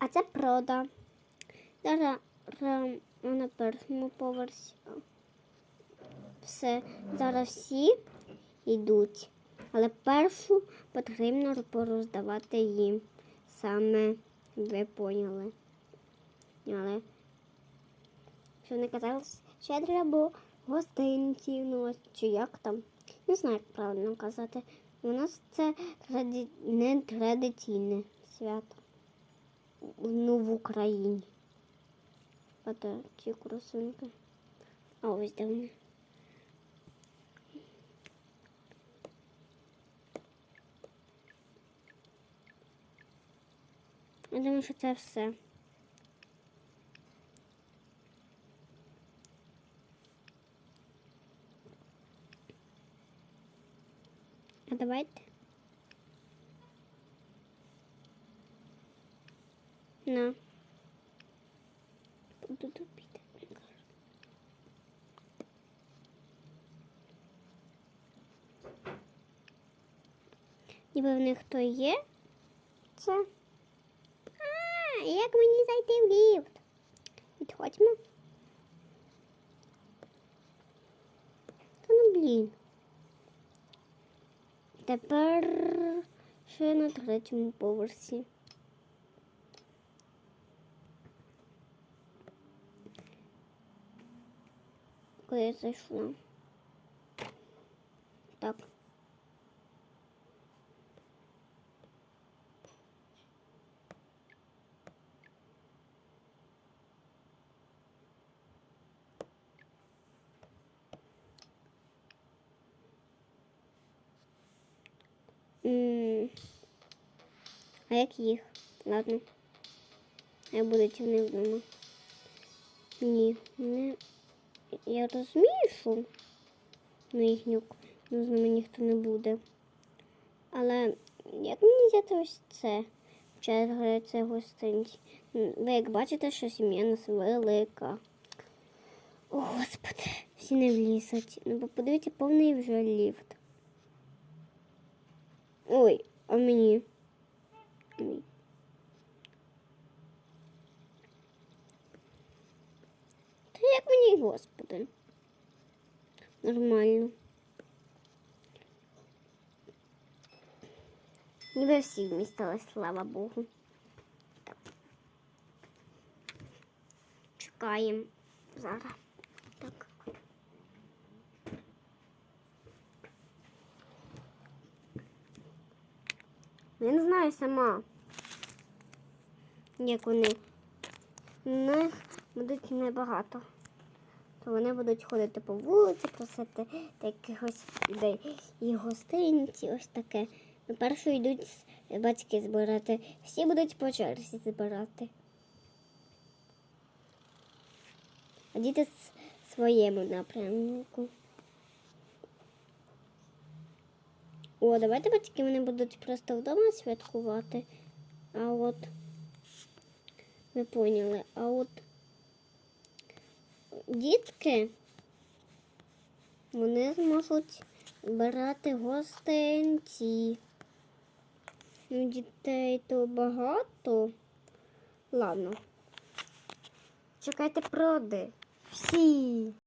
А це прода. Зараз на першому поверсі. Все, зараз всі йдуть. Але першу потрібно пороздавати їм. Саме ви поняли. Але що вони казали, ще треба гостинці, ну, чи як там. Не знаю, як правильно казати. У нас це не традиційне свято. Ну, в Україні. А де ці кросинки? А ось де вони. Я думаю, що це все. А давайте. На. Буду тупити. мені кажуть. Ніби в них хто є? Це. А, як мені зайти в ліфт? Підходьмо. Та ну блін. Тепер ще на третьому поверсі. Коли я. Так. А як їх? Ладно. Я буду них вдома. Ні, не. Я розумію, що на їхню ну, з ними ніхто не буде. Але як мені взяти ось це? Черга це гостинці. Ви як бачите, що сім'я нас велика. О, Господи, всі не влізуть. Ну, подивіться, повний вже ліфт. Ой, а мені. Ой. Та як мені, господи. Нормально. Ніби всі вмістились, слава Богу. Чекаємо зараз. Так. Я не знаю сама, як вони. В них будуть небагато. То вони будуть ходити по вулиці, просити якихось людей і гостинці, ось таке. Ну, першу йдуть батьки збирати. Всі будуть по черзі збирати. А діти своєму напрямку. О, давайте батьки вони будуть просто вдома святкувати. А от ви поняли, а от дітки вони зможуть брати гостинці. Ну, дітей то багато. Ладно. Чекайте проди. Всі.